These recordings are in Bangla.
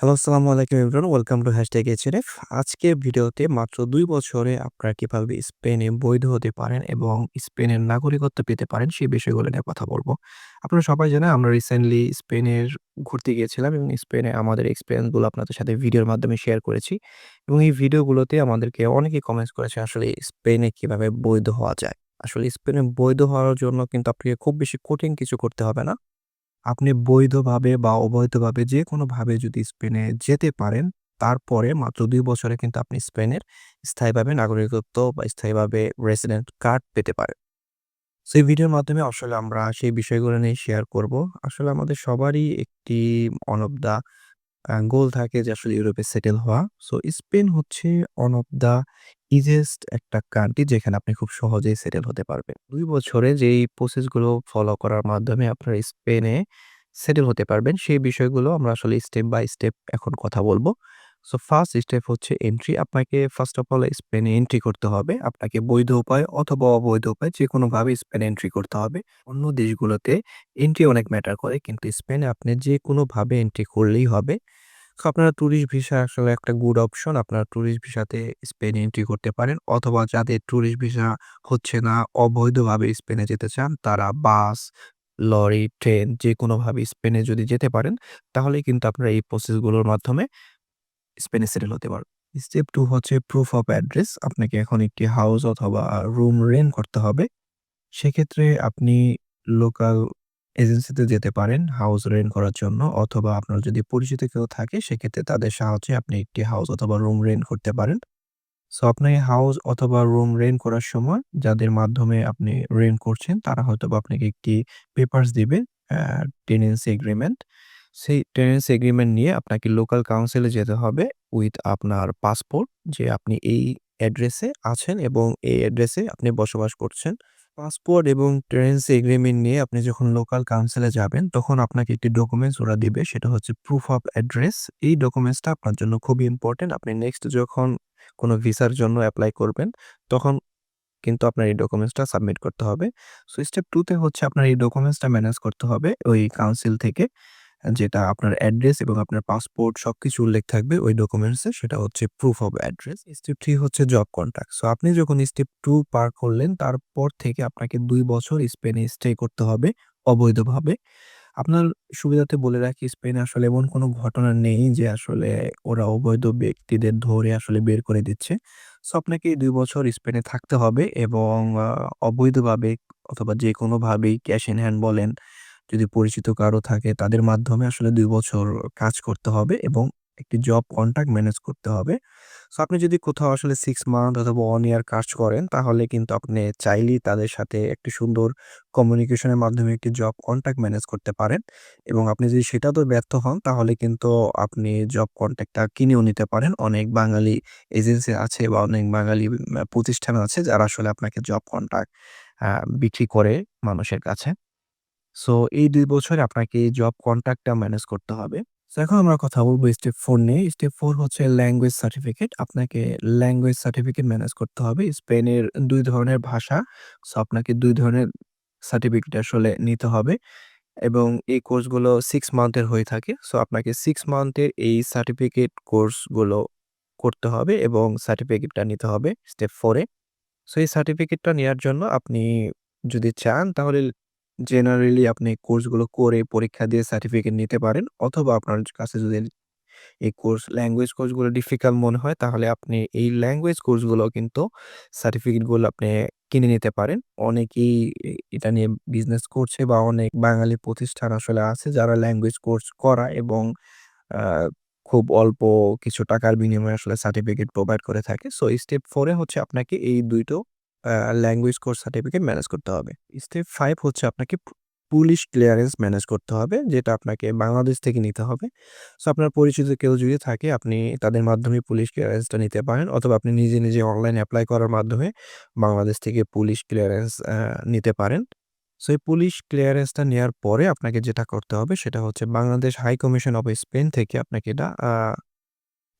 হ্যালো, আসসালামু আলাইকুম everyone. Welcome to hashtag HNF. আজকের ভিডিওতে মাত্র দুই বছরে আপনারা কীভাবে স্পেনে বৈধ হতে পারেন এবং স্পেনের নাগরিকত্ব পেতে পারেন সেই বিষয়গুলো নিয়ে কথা বলব আপনারা সবাই জানেন আমরা রিসেন্টলি স্পেনের ঘুরতে গিয়েছিলাম এবং স্পেনে আমাদের এক্সপিরিয়েন্সগুলো আপনাদের সাথে ভিডিওর মাধ্যমে শেয়ার করেছি। এবং এই ভিডিওগুলোতে আমাদেরকে অনেকেই কমেন্টস করেছে আসলে স্পেনে কীভাবে বৈধ হওয়া যায়। আসলে স্পেনে বৈধ হওয়ার জন্য কিন্তু আপনাকে খুব বেশি কঠিন কিছু করতে হবে না। আপনি বৈধভাবে বা অবৈধভাবে যেকোনোভাবে যদি স্পেনে যেতে পারেন, তারপরে মাত্র দুই বছরে কিন্তু আপনি স্পেনের স্থায়ীভাবে নাগরিকত্ব বা স্থায়ীভাবে রেসিডেন্ট কার্ড পেতে পারেন। সেই ভিডিওর মাধ্যমে আসলে আমরা সেই বিষয়গুলো নিয়ে শেয়ার করব। আসলে আমাদের সবারই একটি ওয়ান অফ দ্য গোল থাকে যে আসলে ইউরোপে সেটেল হওয়া। সো স্পেন হচ্ছে ওয়ান অফ দ্য ইজিয়েস্ট একটা কান্ট্রি যেখানে আপনি খুব সহজেই সেটেল হতে পারবেন। ২ বছরে যেই প্রসেসগুলো ফলো করার মাধ্যমে আপনারা স্পেনে সেটেল হতে পারবেন, সেই বিষয়গুলো আমরা আসলে স্টেপ বাই স্টেপ এখন কথা বলব। সো ফার্স্ট স্টেপ হচ্ছে এন্ট্রি। আপনাকে ফার্স্ট অফ অল স্পেনে এন্ট্রি করতে হবে। আপনাকে বৈধ উপায় অথবা অবৈধ উপায় যেকোনোভাবে স্পেনে এন্ট্রি করতে হবে। অন্য দেশগুলোতে এন্ট্রি অনেক ম্যাটার করে কিন্তু স্পেনে আপনি যেকোনোভাবে এন্ট্রি করলেই হবে। আপনারা টুরিস্ট ভিসা আসলে একটা গুড অপশন। আপনারা টুরিস্ট ভিসাতে স্পেনে এন্ট্রি করতে পারেন অথবা যাদের ট্যুরিস্ট ভিসা হচ্ছে না, অবৈধভাবে স্পেনে যেতে চান, তারা বাস, লরি, ট্রেন যে কোনোভাবে স্পেনে যদি যেতে পারেন, তাহলে কিন্তু আপনারা এই প্রসেসগুলোর মাধ্যমে স্পেনে সেটেল হতে পারবেন। স্টেপ 2 হচ্ছে প্রুফ অফ অ্যাড্রেস। আপনাকে এখন একটি হাউস অথবা রুম রেন্ট করতে হবে। সেক্ষেত্রে আপনি লোকাল এজেন্সিতে যেতে পারেন হাউস রেন্ট করার জন্য অথবা আপনার যদি পরিচিত কেউ থাকে, সেক্ষেত্রে তাদের সাহায্যে আপনি একটি হাউস অথবা রুম রেন্ট করতে পারেন। সো, আপনি হাউস অথবা রুম রেন্ট করার সময় যাদের মাধ্যমে আপনি রেন্ট করছেন, তারা হয়তোবা আপনাকে একটি পেপারস দিবে টেনেন্সি এগ্রিমেন্ট। সেই টেনেন্সি এগ্রিমেন্ট নিয়ে আপনাকে লোকাল কাউন্সিলে যেতে হবে উইথ আপনার পাসপোর্ট যে আপনি এই অ্যাড্রেসে আছেন এবং এই অ্যাড্রেসে আপনি বসবাস করছেন। পাসপোর্ট এবং ট্রেন্সি এগ্রিমেন্ট নিয়ে আপনি যখন লোকাল কাউন্সিলে যাবেন, তখন আপনাকে একটি ডকুমেন্টস ওরা দিবে সেটা হচ্ছে প্রুফ অফ অ্যাড্রেস। এই ডকুমেন্টসটা আপনার জন্য খুবই ইম্পর্টেন্ট আপনি নেক্সট যখন কোনো ভিসার জন্য অ্যাপ্লাই করবেন, তখন কিন্তু আপনার এই ডকুমেন্টসটা সাবমিট করতে হবে। সো স্টেপ টুতে হচ্ছে আপনার এই ডকুমেন্টসটা ম্যানেজ করতে হবে ওই কাউন্সিল থেকে। যেটা আপনার অ্যাড্রেস এবং আপনার পাসপোর্ট সবকিছু উল্লেখ থাকবে ওই ডকুমেন্টসে সেটা হচ্ছে proof of address. Step three হচ্ছে জব কন্ট্রাক্ট। সো আপনি যখন স্টেপ টু পার করলেন তারপর থেকে আপনাকে দুই বছর স্পেনে স্টে করতে হবে অবৈধভাবে। আপনার সুবিধাতে বলে রাখি স্পেনে আসলে এমন কোনো ঘটনা নেই যে আসলে ওরা অবৈধ ব্যক্তিদের ধরে আসলে বের করে দিচ্ছে। সো আপনাকে দুই বছর স্পেনে থাকতে হবে এবং অবৈধভাবে অথবা যেকোনোভাবেই ক্যাশ ইন হ্যান্ড বলেন, যদি পরিচিত কারও থাকে, তাদের মাধ্যমে আসলে ২ বছর কাজ করতে হবে এবং একটি জব কন্ট্রাক্ট ম্যানেজ করতে হবে। সো আপনি যদি কোথাও আসলে 6 মান্থ অথবা 1 ইয়ার কাজ করেন, তাহলে কিন্তু আপনি চাইলেই তাদের সাথে একটি সুন্দর কমিউনিকেশনের মাধ্যমে একটি জব কন্ট্রাক্ট ম্যানেজ করতে পারেন এবং আপনি যদি সেটাতেও ব্যর্থ হন, তাহলে কিন্তু আপনি জব কন্ট্রাক্টটা কিনেও নিতে পারেন। অনেক বাঙালি এজেন্সি আছে বা অনেক বাঙালি প্রতিষ্ঠান আছে যারা আসলে আপনাকে জব কন্ট্রাক্ট বিক্রি করে মানুষের কাছে। সো এই ২ বছরে আপনাকে জব কন্ট্রাক্টটা ম্যানেজ করতে হবে। সো এখন আমরা কথা বলব স্টেপ 4 নিয়ে। স্টেপ 4 হচ্ছে ল্যাঙ্গুয়েজ সার্টিফিকেট। আপনাকে ল্যাঙ্গুয়েজ সার্টিফিকেট ম্যানেজ করতে হবে। স্পেনের ২ ধরনের ভাষা। সো আপনাকে ২ ধরনের সার্টিফিকেট আসলে নিতে হবে এবং এই কোর্সগুলো 6 মান্থের হয়ে থাকে। সো আপনাকে 6 মান্থের এই সার্টিফিকেট কোর্সগুলো করতে হবে এবং সার্টিফিকেটটা নিতে হবে স্টেপ 4 এ। সো এই সার্টিফিকেটটা নেয়ার জন্য আপনি যদি চান, তাহলে জেনারেলি আপনি কোর্সগুলো করে পরীক্ষা দিয়ে সার্টিফিকেট নিতে পারেন, অথবা আপনার কাছে যদি এই কোর্স ল্যাঙ্গুয়েজ কোর্সগুলো ডিফিকাল্ট মনে হয়, তাহলে আপনি এই ল্যাঙ্গুয়েজ কোর্সগুলো কিন্তু সার্টিফিকেটগুলো আপনি কিনে নিতে পারেন। অনেকেই এটা নিয়ে বিজনেস করছে বা অনেক বাঙালি প্রতিষ্ঠান আসলে আছে যারা ল্যাঙ্গুয়েজ কোর্স করা এবং খুব অল্প কিছু টাকার বিনিময়ে আসলে সার্টিফিকেট প্রোভাইড করে থাকে। সো স্টেপ ফোরে হচ্ছে আপনাকে এই ২ টো uh language course certificate manage করতে হবে। স্টেপ ফাইভ হচ্ছে আপনাকে পুলিশ ক্লিয়ারেন্স ম্যানেজ করতে হবে যেটা আপনাকে বাংলাদেশ থেকে নিতে হবে। সো আপনার পরিচিত কেউ যদি থাকে আপনি তাদের মাধ্যমে পুলিশ ক্লিয়ারেন্সটা নিতে পারেন অথবা আপনি নিজে, নিজে অনলাইন অ্যাপ্লাই করার মাধ্যমে বাংলাদেশ থেকে পুলিশ ক্লিয়ারেন্স নিতে পারেন। সো এই পুলিশ ক্লিয়ারেন্সটা নেওয়ার পরে আপনাকে যেটা করতে হবে সেটা হচ্ছে Bangladesh high commission of Spain থেকে আপনাকে এটা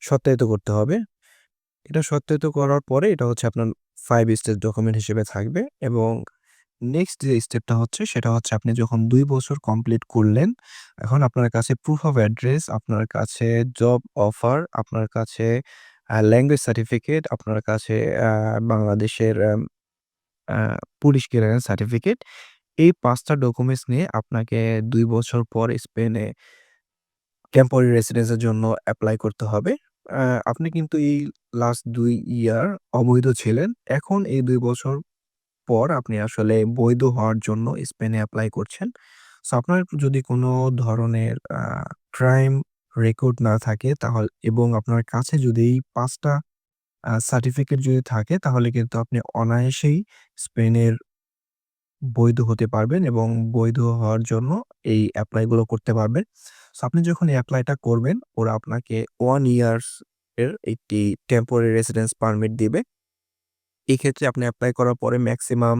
সত্যায়িত করতে হবে। এটা সত্যায়িত করার পরে এটা হচ্ছে আপনার 5 স্টেজ ডকুমেন্ট হিসেবে থাকবে এবং নেক্সট যে স্টেপটা হচ্ছে সেটা হচ্ছে আপনি যখন দুই বছর কমপ্লিট করলেন, এখন আপনার কাছে প্রুফ অফ অ্যাড্রেস, আপনার কাছে জব অফার, আপনার কাছে ল্যাঙ্গুয়েজ সার্টিফিকেট, আপনার কাছে বাংলাদেশের পুলিশ ক্লিয়ারেন্স সার্টিফিকেট। এই পাঁচটা ডকুমেন্টস নিয়ে আপনাকে দুই বছর পর স্পেনে টেম্পোরারি রেসিডেন্স এর জন্য অ্যাপ্লাই করতে হবে। আপনি কিন্তু এই লাস্ট ২ ইয়ার অবৈধ ছিলেন। এখন এই ২ বছর পর আপনি আসলে বৈধ হওয়ার জন্য স্পেনে এপ্লাই করছেন। সো আপনার যদি কোনো ধরনের ক্রাইম রেকর্ড না থাকে তাহল, এবং আপনার কাছে যদি এই ৫ টা আ সার্টিফিকেট যদি থাকে, তাহলে কিন্তু আপনি অনায়াসেই স্পেনের বৈধ হতে পারবেন এবং বৈধ হওয়ার জন্য এই এপ্লাই গুলো করতে পারবেন। আপনি যখন এই এপ্লাইটা করবেন, ওরা আপনাকে ওয়ান ইয়ার্স এর একটি টেম্পোরারি রেসিডেন্স পারমিট দিবে। এক্ষেত্রে আপনি অ্যাপ্লাই করার পরে ম্যাক্সিমাম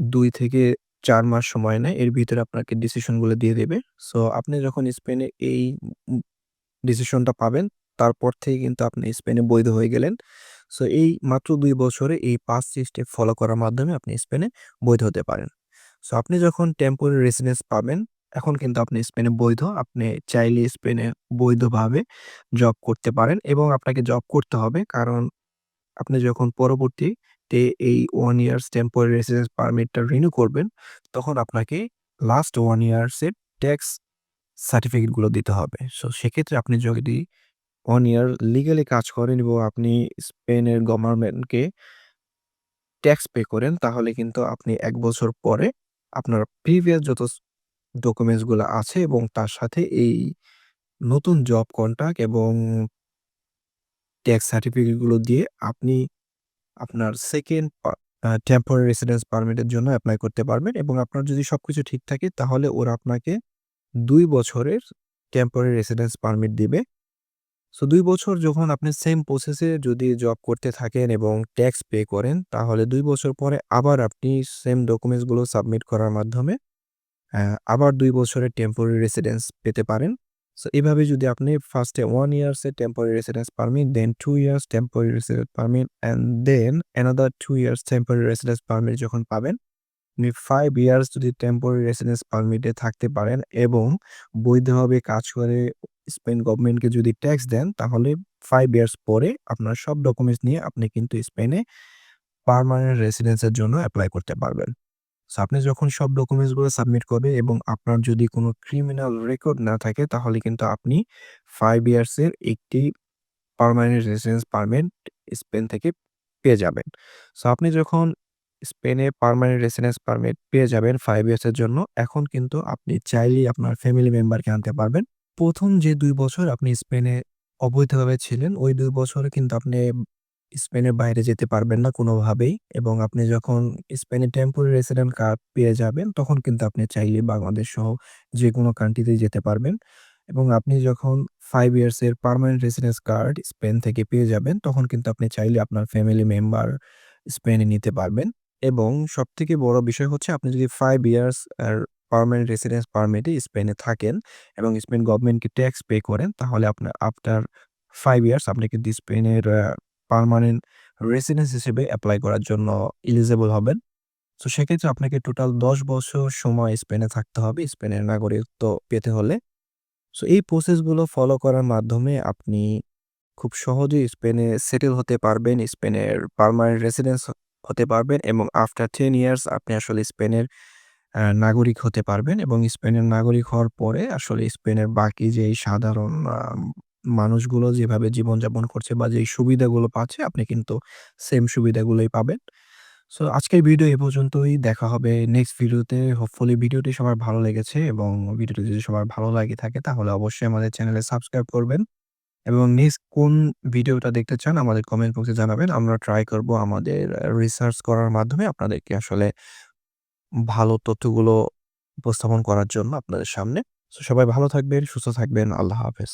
দুই থেকে চার মাস সময় নেয়। এর ভিতরে আপনাকে ডিসিশনগুলো দিয়ে দেবে। সো আপনি যখন স্পেনে এই ডিসিশনটা পাবেন, তারপর থেকে কিন্তু আপনি স্পেনে বৈধ হয়ে গেলেন। সো এই মাত্র দুই বছরে এই ৫ টি স্টেপ ফলো করার মাধ্যমে আপনি স্পেনে বৈধ হতে পারেন। সো আপনি যখন টেম্পোরারি রেসিডেন্স পাবেন এখন কিন্তু আপনি স্পেনে বৈধ। আপনি চাইলে স্পেনে বৈধভাবে জব করতে পারেন এবং আপনাকে জব করতে হবে। কারণ আপনি যখন পরবর্তীতে এই 1 ইয়ার্স টেম্পোরারি রেসিডেন্স পারমিটটা রিনিউ করবেন, তখন আপনাকে লাস্ট 1 ইয়ার্স এর ট্যাক্স সার্টিফিকেটগুলো দিতে হবে। সো সেক্ষেত্রে আপনি যদি 1 ইয়ার লিগালি কাজ করেন এবং আপনি স্পেনের গভর্নমেন্টকে ট্যাক্স পে করেন, তাহলে কিন্তু আপনি ১ বছর পরে আপনার প্রিভিয়াস যত স ডকুমেন্টসগুলা আছে এবং তার সাথে এই নতুন জব কন্ট্রাক্ট এবং ট্যাক্স সার্টিফিকেটগুলো দিয়ে আপনি আপনার 2nd পা টেম্পোরারি রেসিডেন্স পারমিটের জন্য অ্যাপ্লাই করতে পারবেন এবং আপনার যদি সব কিছু ঠিক থাকে তাহলে ওরা আপনাকে দুই বছরের টেম্পোরারি রেসিডেন্স পারমিট দিবে। সো দুই বছর যখন আপনি সেম প্রসেসে যদি জব করতে থাকেন এবং ট্যাক্স পে করেন তাহলে দুই বছর পরে আবার আপনি সেম ডকুমেন্টসগুলো সাবমিট করার মাধ্যমে আবার দুই বছরের টেম্পোরারি রেসিডেন্স পেতে পারেন। সো এভাবে যদি আপনি ফার্স্টে one 1 years temporary residence permit, then two years temporary residence permit and then another two years temporary residence permit যখন পাবেন, আপনি ফাইভ ইয়ার্স যদি টেম্পোরারি রেসিডেন্স পারমিটে থাকতে পারেন এবং বৈধভাবে কাজ করে স্পেন গভর্নমেন্টকে যদি ট্যাক্স দেন তাহলে ফাইভ ইয়ার্স পরে আপনার সব ডকুমেন্টস নিয়ে আপনি কিন্তু স্পেনে পারমানেন্ট রেসিডেন্সের জন্য অ্যাপ্লাই করতে পারবেন। সো আপনি যখন সব ডকুমেন্টসগুলো সাবমিট করবে এবং আপনার যদি কোনো ক্রিমিনাল রেকর্ড না থাকে, তাহলে কিন্তু আপনি ফাইভ ইয়ার্সের একটি পারমানেন্ট রেসিডেন্স পারমিট স্পেন থেকে পেয়ে যাবেন। সো আপনি যখন স্পেনে পারমানেন্ট রেসিডেন্স পারমিট পেয়ে যাবেন ফাইভ ইয়ার্সের জন্য, এখন কিন্তু আপনি চাইলেই আপনার ফ্যামিলি মেম্বারকে আনতে পারবেন। প্রথম যে দুই বছর আপনি স্পেনে অবৈধভাবে ছিলেন, ওই দুই বছরে কিন্তু আপনি স্পেনের বাইরে যেতে পারবেন না কোনোভাবেই এবং আপনি যখন স্পেনে টেম্পোরারি রেসিডেন্ট কার্ড পেয়ে যাবেন, তখন কিন্তু আপনি চাইলে বাংলাদেশ সহ যে কোনো কান্ট্রিতেই যেতে পারবেন এবং আপনি যখন 5 ইয়ার্স এর পার্মানেন্ট রেসিডেন্স কার্ড স্পেন থেকে পেয়ে যাবেন, তখন কিন্তু আপনি চাইলে আপনার ফ্যামিলি মেম্বার স্পেনে নিতে পারবেন এবং সবথেকে বড় বিষয় হচ্ছে আপনি যদি ফাইভ ইয়ার্স আর পার্মানেন্ট রেসিডেন্স পারমিট স্পেনে থাকেন এবং স্পেন গভর্নমেন্টকে ট্যাক্স পে করেন, তাহলে আপনার আফটার ফাইভ ইয়ার্স আপনি কিন্তু স্পেনের পার্মানেন্ট রেসিডেন্স হিসেবে অ্যাপ্লাই করার জন্য এলিজিবল হবেন। সো সেক্ষেত্রে আপনাকে টোটাল ১০ বছর সময় স্পেনে থাকতে হবে স্পেনের নাগরিকত্ব পেতে হলে। সো এই প্রসেসগুলো ফলো করার মাধ্যমে আপনি খুব সহজেই স্পেনে সেটেল হতে পারবেন, স্পেনের পারমানেন্ট রেসিডেন্স হতে পারবেন এবং আফটার টেন ইয়ার্স আপনি আসলে স্পেনের নাগরিক হতে পারবেন এবং স্পেনের নাগরিক হওয়ার পরে আসলে স্পেনের বাকি যেই সাধারণ মানুষগুলো যেভাবে জীবনযাপন করছে বা যেই সুবিধাগুলো পাচ্ছে আপনি কিন্তু সেম সুবিধাগুলোই পাবেন। সো আজকের ভিডিও এ পর্যন্তই। দেখা হবে নেক্সট ভিডিওতে। হোপফুলি ভিডিওটি সবার ভালো লেগেছে এবং ভিডিওটি যদি সবার ভালো লাগে থাকে তাহলে অবশ্যই আমাদের চ্যানেলে সাবস্ক্রাইব করবেন এবং নেক্সট কোন ভিডিওটা দেখতে চান আমাদের কমেন্ট বক্সে জানাবেন। আমরা ট্রাই করব আমাদের রিসার্চ করার মাধ্যমে আপনাদেরকে আসলে ভালো তথ্যগুলো উপস্থাপন করার জন্য আপনাদের সামনে। সো সবাই ভালো থাকবেন, সুস্থ থাকবেন। আল্লাহ হাফেজ।